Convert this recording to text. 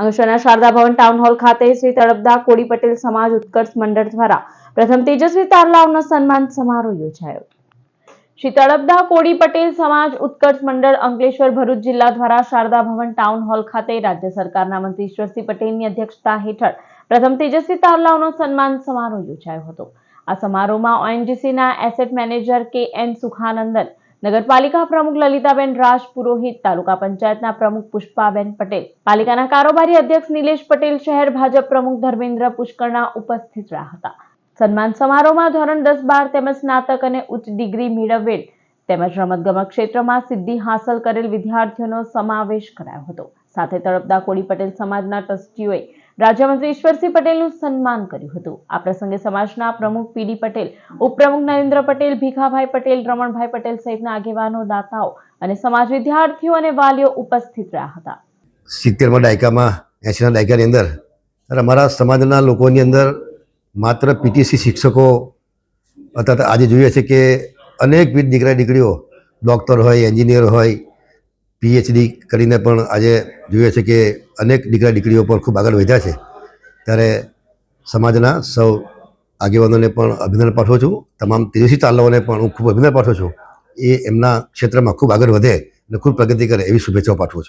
અંગેશ્વરના Sharda Bhavan town hall ખાતે શ્રી તળપદા કોડી પટેલ સમાજ ઉત્કર્ષ મંડળ દ્વારા પ્રથમ તેજસ્વી તારલાઓનો સન્માન સમારોહ યોજાયો. શ્રી તળપદા કોડી પટેલ સમાજ ઉત્કર્ષ મંડળ અંકલેશ્વર ભરૂચ જિલ્લા દ્વારા શારદા ભવન ટાઉન હોલ ખાતે રાજ્ય સરકારના મંત્રી ઈશ્વરસિંહ પટેલની અધ્યક્ષતા હેઠળ પ્રથમ તેજસ્વી તારલાઓનો સન્માન સમારોહ યોજાયો હતો. આ સમારોહમાં ઓએનજીસીના asset manager K N Sukhanandan નગરપાલિકા પ્રમુખ લલિતાબેન રાજ, પુરોહિત તાલુકા પંચાયતના પ્રમુખ પુષ્પાબેન પટેલ, પાલિકાના કારોબારી અધ્યક્ષ નિલેશ પટેલ, શહેર ભાજપ પ્રમુખ ધર્મેન્દ્ર પુષ્કરણા ઉપસ્થિત રહ્યા હતા. સન્માન સમારોહમાં ધોરણ દસ બાર તેમજ સ્નાતક અને ઉચ્ચ ડિગ્રી મેળવેલ તેમજ રમતગમત ક્ષેત્રમાં સિદ્ધિ હાંસલ કરેલ વિદ્યાર્થીઓનો સમાવેશ કરાયો હતો. સાથે તળપદા કોળી પટેલ સમાજના ટ્રસ્ટીઓએ રાજ્યમંત્રી ઈશ્વરસિંહ પટેલનું સન્માન કર્યું હતું. આ પ્રસંગે સમાજના પ્રમુખ પીડી પટેલ, ઉપપ્રમુખ નરેન્દ્ર પટેલ, ભીખાભાઈ પટેલ, રમણભાઈ પટેલ સહિતના આગેવાનો, દાતાઓ અને સમાજ વિદ્યાર્થીઓ અને વાલીઓ ઉપસ્થિત રહ્યા હતા. સિત્તેરમાં દાયકામાં, એંશીના દાયકાની અંદર અમારા સમાજના લોકોની અંદર માત્ર પીટીસી શિક્ષકો અથવા આજે જોઈએ છે કે અનેકવિધ દીકરા દીકરીઓ ડૉક્ટર હોય એન્જિનિયર હોય પીએચડી કરીને પણ આજે જોઈએ છે કે અનેક દીકરા દીકરીઓ પણ ખૂબ આગળ વધ્યા છે. ત્યારે સમાજના સૌ આગેવાનોને પણ અભિનંદન પાઠવું છું. તમામ તેજસ્વી તાલાઓને પણ હું ખૂબ અભિનંદન પાઠવું છું. એ એમના ક્ષેત્રમાં ખૂબ આગળ વધે અને ખૂબ પ્રગતિ કરે એવી શુભેચ્છાઓ પાઠવું છું.